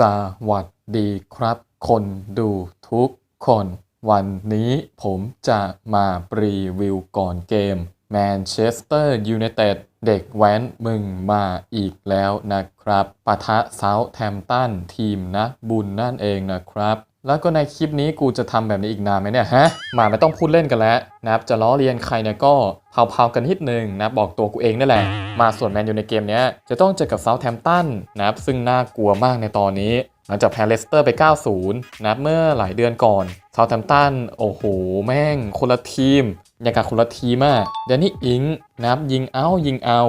สวัสดีครับ คนดูทุกคน วันนี้ผมจะมารีวิวก่อนเกมแมนเชสเตอร์ยูไนเต็ดเด็กแว้นมึงมาอีกแล้วนะครับปะทะเซาแทมตันทีมนักบุญนั่นเองนะครับ แล้วก็ในคลิปนี้กูจะทำแบบนี้อีกนานไหมเนี่ยฮะมาไม่ต้องพูดเล่นกันแล้วนะครับจะล้อเลียนใครเนี่ยก็เผาๆกันนิดนึงนะบอกตัวกูเองนั่นแหละ มาส่วนแมนยูในเกมเนี้ยจะต้องเจอกับเซาท์แทมตันนะครับซึ่งน่ากลัวมากในตอนนี้หลังจากแพ้เลสเตอร์ไป 90นับเมื่อหลายเดือนก่อนเซาท์แทมตันโอ้โห แม่ง คนละทีมอย่างกับคนละทีมอะเดนนี่อิงนับยิงเอายิงเอา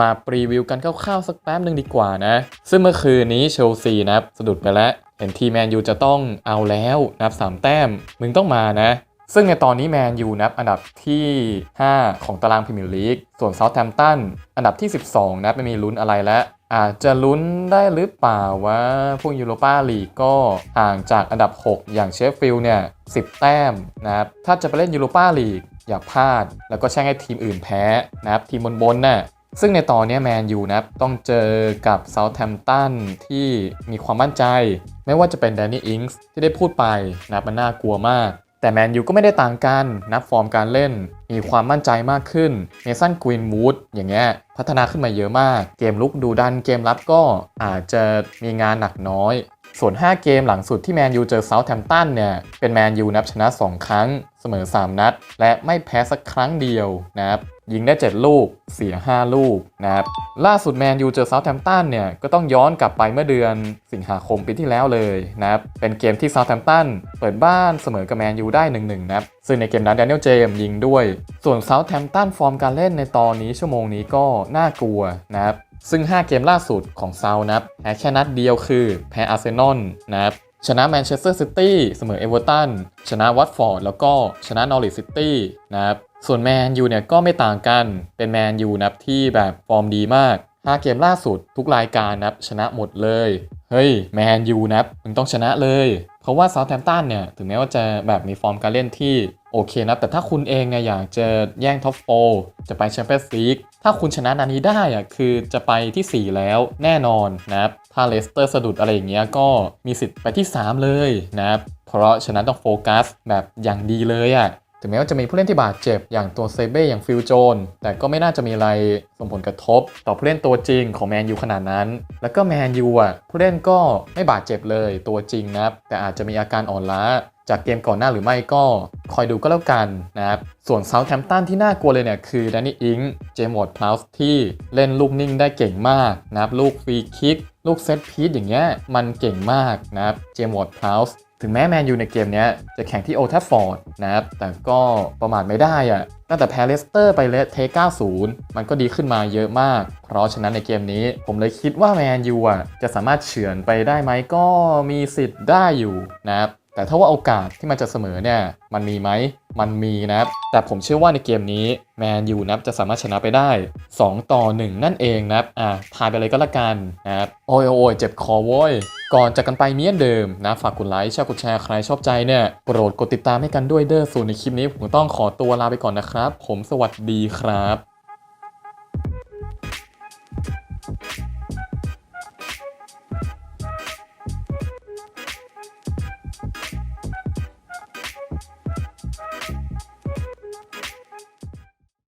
มาปรีวิวกันคร่าวๆสักแป๊บหนึ่งดีกว่านะ ซึ่งเมื่อคืนนี้เชลซีนนับสะดุดไปแล้ว เห็นทีแมนยูจะต้องเอาแล้วนับสามแต้ม มึงต้องมานะ ซึ่งในตอนนี้แมนยูนับอันดับที่ 5 ของตารางพรีเมียร์ลีก ส่วนเซาท์แ m มตันอันดับที่ 12 นะครับไม่มีลุ้นอะไรแล้วอาจจะลุ้นได้หรือเปล่าว่าพวกยูโรปาลีกก็ห่างจากอันดับ 6 อย่างเชฟฟิลด์เนี่ย10 แต้มนะครับ ถ้าจะไปเล่นยูโรปาลีกอย่าพลาด แล้วก็แช่งให้ทีมอื่นแพ้นะครับ ทีมบนๆน่ะ ซึ่งในตอนนี้แมนยูนะต้องเจอกับเซาท์แ m มตันที่มีความมั่นใจ ไม่ว่าจะเป็นแดนนี่อิงส์ที่ได้พูดไปนะมันน่ากลัวมาก แต่แมนยูก็ไม่ได้ต่างกันนับฟอร์มการเล่น มีความมั่นใจมากขึ้นเมสันกรีนวูดอย่างเงี้ยพัฒนาขึ้นมาเยอะมาก เกมลุกดูดันเกมรับก็อาจจะมีงานหนักน้อย ส่วน 5 เกมหลังสุดที่แมนยูเจอเซาท์แ m มตันเนี่ย เป็นแมนยูนับชนะ 2 ครั้ง เสมอ 3 นัด และไม่แพ้สักครั้งเดียวนะครับยิงได้ 7 ลูก เสีย 5 ลูกนะครับล่าสุดแมนยูเจอเซาท์แ m มตันเนี่ย ก็ต้องย้อนกลับไปเมื่อเดือนสิงหาคมปีที่แล้วเลยนะครับเป็นเกมที่เซาท์แ m มตันเปิดบ้านเสมอกับแมนยูได้ 1-1นะครับซึ่งในเกมนั้นแดเนียลเจมยิงด้วย ส่วนเซาท์แ m มตันฟอร์มการเล่นในตอนนี้ชั่วโมงนี้ก็น่ากลัวนะครับ ซึ่ง 5 เกมล่าสุดของเซาท์นะครับแพ้แค่นัดเดียวคือแพ้อาร์เซนอลนะครับชนะแมนเชสเตอร์ซิตี้เสมอเอเวอร์ตันชนะวัตฟอร์ดแล้วก็ชนะนอริสซิตี้นะครับส่วนแมนยูเนี่ยก็ไม่ต่างกันเป็นแมนยูนะครับที่แบบฟอร์มดีมาก 5 เกมล่าสุดทุกรายการนะครับชนะหมดเลย เฮ้ยแมนยูนะครับมึงต้องชนะเลย เพราะว่าเซาท์แ m มตันเนี่ยถึงแม้ว่าจะแบบมีฟอร์มการเล่นที่โอเคนะ แต่ถ้าคุณเองเนี่ยอยากจะแย่งท็อปโฟจะไปแชมเปี้ยนส์ลีกถ้าคุณชนะนันนี้ได้อะคือจะไปที่ 4 แล้วแน่นอนนะครับถ้าเลสเตอร์สะดุดอะไรอย่างเงี้ยก็มีสิทธิ์ไปที่ 3 เลยนะครับเพราะฉะนั้นต้องโฟกัสแบบอย่างดีเลยอะ ถึงแม้ว่าจะมีผู้เล่นที่บาดเจ็บ อย่างตัวเซเบ้อย่างฟิลโจน แต่ก็ไม่น่าจะมีอะไรส่งผลกระทบ ต่อผู้เล่นตัวจริงของแมนยูขนาดนั้น แล้วก็แมนยูอะผู้เล่นก็ไม่บาดเจ็บเลยตัวจริงนะครับแต่อาจจะมีอาการอ่อนล้าจากเกมก่อนหน้าหรือไม่ก็คอยดูก็แล้วกันนะครับ ส่วนเซาท์แ m มตันที่น่ากลัวเลยเนี่ยคือแดนนี่อิงเจมส์พลาสที่เล่นลูกนิ่งได้เก่งมากนะครับ ลูกฟรีคิก ลูกเซตพีซอย่างเงี้ยมันเก่งมากนะครับ เจมส์พลาส ถึงแม้แมนยูในเกมนี้จะแข่งที่โอทัฟฟอร์ดนะครับแต่ก็ประมาทไม่ได้อะตั้งแต่แพ้เลสเตอร์ไปเลสเท90 มันก็ดีขึ้นมาเยอะมาก เพราะฉะนั้นในเกมนี้ผมเลยคิดว่าแมนยูอะจะสามารถเฉือนไปได้ไหมก็มีสิทธิ์ได้อยู่นะครับ แต่ถ้าว่าโอกาสที่มันจะเสมอเนี่ยมันมีไหมมันมีนะครับ แต่ผมเชื่อว่าในเกมนี้แมนยูนะครับจะสามารถชนะไปได้ 2 ต่อ 1 นั่นเองนะครับอะทายไปเลยก็แล้วกันนะครับโอ้ยโอ้ยเจ็บคอโว้ยก่อนจากกันไปเมียนเดิมนะฝากกดไลค์ชอบกดแชร์ใครชอบใจเนี่ยโปรดกดติดตามให้กันด้วยเด้อส่วนในคลิปนี้ผมต้องขอตัวลาไปก่อนนะครับ ผมสวัสดีครับ